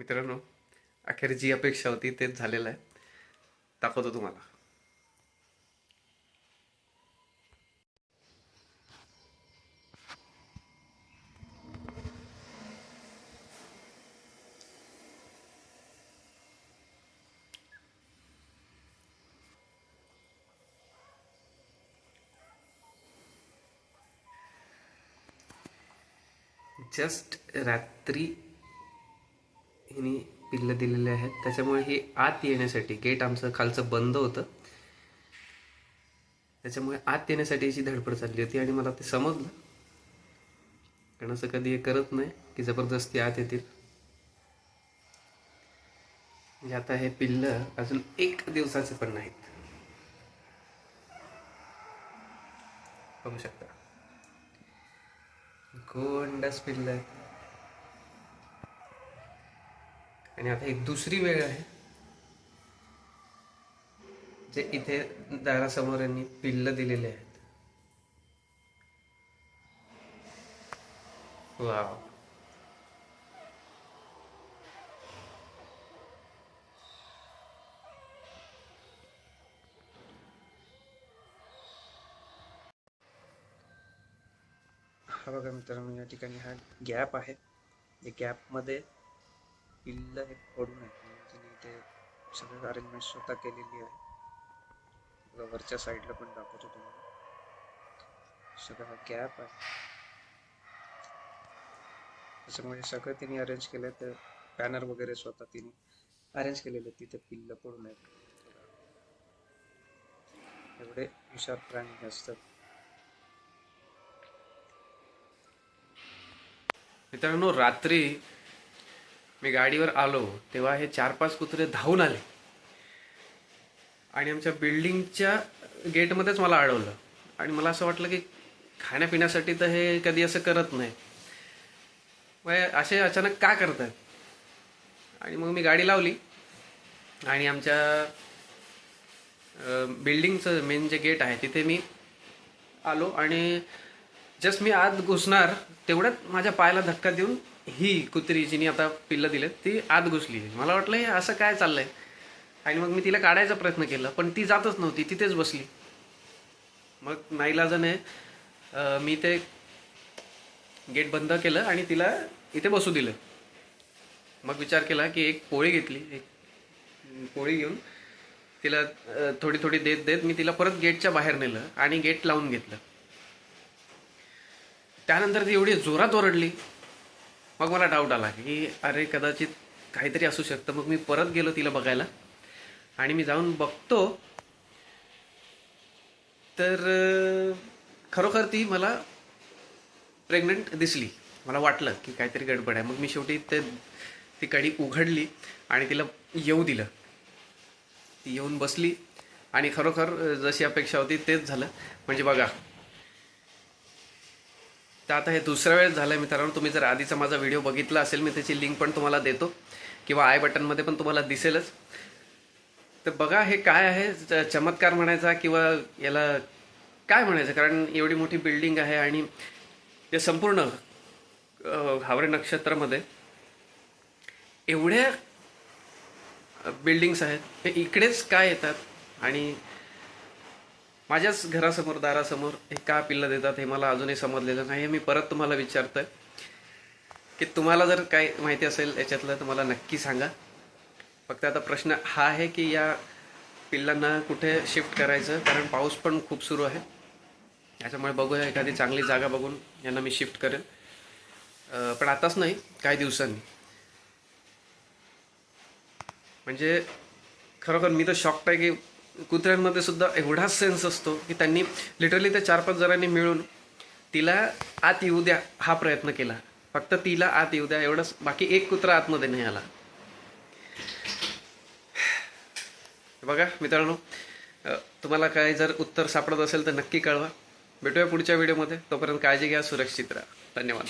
मित्रांनो अखेर जी अपेक्षा होती तेच झालेलं आहे. दाखवतो तुम्हाला. जस्ट रात्री हिने पिल्लं दिलेले आहेत. त्याच्यामुळे हे आत येण्यासाठी गेट आमचं खालचं बंद होतं. त्याच्यामुळे आत येण्यासाठी याची धडपड चालली होती आणि मला ते समजलं. कारण असं कधी हे करत नाही की जबरदस्ती आत येतील. म्हणजे आता हे पिल्लं अजून एक दिवसाचे पण नाहीत. बघू शकता. गोंडस पिल्लं आहेत आणि आता एक दुसरी वेळ आहे जे इथे दारासमोर यांनी पिल्ल दिलेले आहेत. वाव. हा बघा मित्रांनो या ठिकाणी हा गॅप आहे. या गॅपमध्ये पिल्ल हे पडून आहेत म्हणून तिने इथे सगळं अरेंजमेंट स्वतः केलेली आहे. बघा, वरच्या साईडला पण दाखवतो तुम्हाला. सगळा हा गॅप आहे. त्याच्यामुळे सगळं तिने अरेंज केलं तर बॅनर वगैरे स्वतः तिने अरेंज केलेले तिथे पिल्ल पडून आहेत एवढे हुशार प्राणी असतात. मित्रांनो रात्री मी गाडीवर आलो तेव्हा हे चार पाच कुत्रे धावून आले. आणि आमच्या बिल्डिंगच्या गेटमध्येच मला अडवलं आणि मला असं वाटलं की खाण्यापिण्यासाठी तर हे कधी असं करत नाही. मग असे अचानक का करतात आणि मग मी गाडी लावली. आणि आमच्या बिल्डिंगचं मेन जे गेट आहे तिथे मी आलो. आणि जस्ट मी आत घुसणार तेवढ्यात माझ्या पायाला धक्का देऊन ही कुत्री जिने आता पिल्लं दिलं ती आत घुसली मला वाटलं हे असं काय चाललंय? आणि मग मी तिला काढायचा प्रयत्न केला पण ती जातच नव्हती तिथेच बसली. मग नाईलाजाने मी ते गेट बंद केलं आणि तिला इथे बसू दिलं. मग विचार केला की एक पोळी घेतली एक पोळी घेऊन तिला थोडी थोडी देत देत मी तिला परत गेटच्या बाहेर नेलं आणि गेट लावून घेतलं. त्यानंतर ती एवढी जोरात ओरडली. मग मला डाऊट आला की अरे कदाचित काहीतरी असू शकतं. मग मी परत गेलो तिला बघायला. आणि मी जाऊन बघतो. तर खरोखर ती मला प्रेग्नंट दिसली. मला वाटलं की काहीतरी गडबड आहे. मग मी शेवटी ते ती कडी उघडली आणि तिला येऊ दिलं. ती येऊन बसली. आणि खरोखर जशी अपेक्षा होती तेच झालं. म्हणजे बघा तर आता हे दुसऱ्या वेळेस झालं आहे मित्रांनो. तुम्ही जर आधीचा माझा व्हिडिओ बघितला असेल मी त्याची लिंक पण तुम्हाला देतो. किंवा आय बटनमध्ये पण तुम्हाला दिसेलच. तर बघा हे काय आहे. चमत्कार म्हणायचा किंवा याला काय म्हणायचं? कारण एवढी मोठी बिल्डिंग आहे आणि ते संपूर्ण हावरे नक्षत्रामध्ये एवढ्या बिल्डिंग्स आहेत. हे इकडेच काय येतात आणि माझ्याच घरासमोर दारासमोर हे का पिल्लं देतात हे मला अजूनही समजलेलं नाही. मी परत तुम्हाला विचारतोय की तुम्हाला जर काय माहिती असेल याच्यातलं तर मला नक्की सांगा. फक्त आता प्रश्न हा आहे की या पिल्लांना कुठे शिफ्ट करायचं? कारण पाऊस पण खूप सुरू आहे. त्याच्यामुळे बघूया एखादी चांगली जागा बघून यांना मी शिफ्ट करेन. पण आताच नाही काही दिवसांनी. म्हणजे खरोखर मी तर शॉक्ट आहे की कुत्र्यांमध्ये सुद्धा एवढाच सेन्स असतो की त्यांनी लिटरली त्या चार पाच जणांनी मिळून तिला आत येऊ द्या हा प्रयत्न केला. फक्त तिला आत येऊ द्या एवढंच. बाकी एक कुत्रा आतमध्ये नाही आला. बघा मित्रांनो तुम्हाला काय जर उत्तर सापडत असेल तर नक्की कळवा. भेटूया पुढच्या व्हिडिओमध्ये तोपर्यंत काळजी घ्या सुरक्षित राहा. धन्यवाद.